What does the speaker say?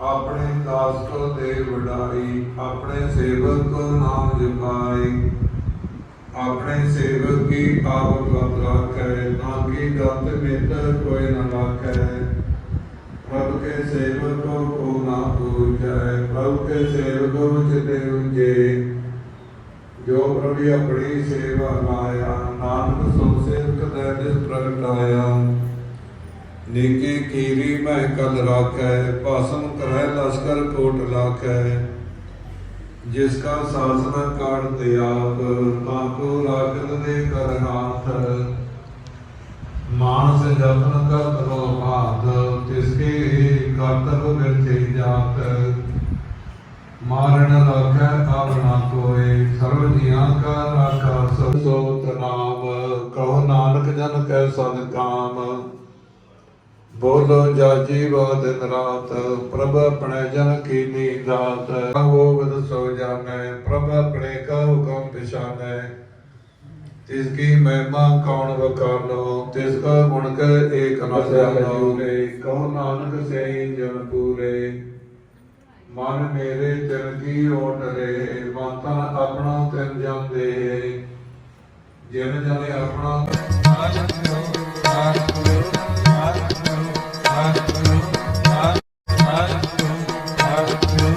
ਆਪਣੇ ਦਾਸ ਕੋ ਦੇ ਵਡਾਈ, ਆਪਣੇ ਸੇਵਕ ਕੋ ਨਾਮ ਜਪਾਈ। ਆਪਣੇ ਸੇਵਕ ਕੀ ਆਪ ਗਤ ਰਾਖੈ ਤਾਂ ਕੀ ਗਤ ਮਿੱਤਰ ਕੋਈ ਨ ਰਾਖੈ ਪ੍ਰਭ ਕੇ ਸੇਵਕ ਕੋ ਨਾ ਪੂਜੈ, ਪ੍ਰਭ ਕੇ ਸੇਵਕ ਜਿਤੇ ਉਜੇ ਜੋ ਪ੍ਰਭੀ ਆਪਣੀ ਸੇਵਾ ਲਾਇਆ ਨਾਨਕ ਸੋ ਸੇਵਕ ਦੇ ਜਿਸ ਪ੍ਰਗਟਾਇਆ। ਨੀਕੀ ਕੀਰੀ ਮਹਿ ਕਲ ਰਾਖੈ, ਭਾਸਮ ਕਰੈ ਲਸ਼ਕਰ ਕੋਟ ਲਾਖੈ ਜਿਸ ਕਾ ਸਾਸਨ ਕਾੜ ਤੇ ਆਪ ਤਾਕੋ ਰਾਖਤ ਦੇ ਕਰ ਹਾਥ। ਮਾਨਸ ਜਤਨ ਕਰ ਕਰੋ ਹਾਥ ਤਿਸ ਕੇ ਕਰਤਬ ਵਿਰਥੇ ਜਾਤ। ਮਾਰਨ ਰਾਖੈ ਆਵਣਾ ਕੋਏ ਸਰਬ ਜੀਆਂ ਕਾ ਰਾਖਾ ਸਭ ਸੋਤ ਨਾਮ। ਕਹੋ ਨਾਨਕ ਜਨ ਕੈ ਸਦ ਕਾਮ ਬੋਲੋ ਜਾਜੀ ਵਾ ਦਿਨ ਰਾਤ ਪ੍ਰਭ ਆਪਣੇ ਜਨ ਕੀ ਨੀਂਦਾਤ ਉਹ ਬਦ ਸੋ ਜਾਣੈ ਪ੍ਰਭ ਆਪਣੇ ਕਾ ਹੁਕਮ ਪਛਾਨੈ। ਤਿਸ ਕੀ ਮਹਿਮਾ ਕੌਣ ਵਕਾਲੋ ਤਿਸ ਕਾ ਗੁਣ ਕੈ ਏਕ ਨ ਜਾਣੋ। ਕਹੋ ਨਾਨਕ ਸੇ ਜਨ ਪੂਰੇ। ਮਨ ਮੇਰੇ ਜਨ ਕੀ ਓਟ ਰੇ ਮਨ ਤਨ ਆਪਣਾ ਤਿਨ ਜਾਂਦੇ। ਜਿਨ ਜਨੇ ਆਪਣਾ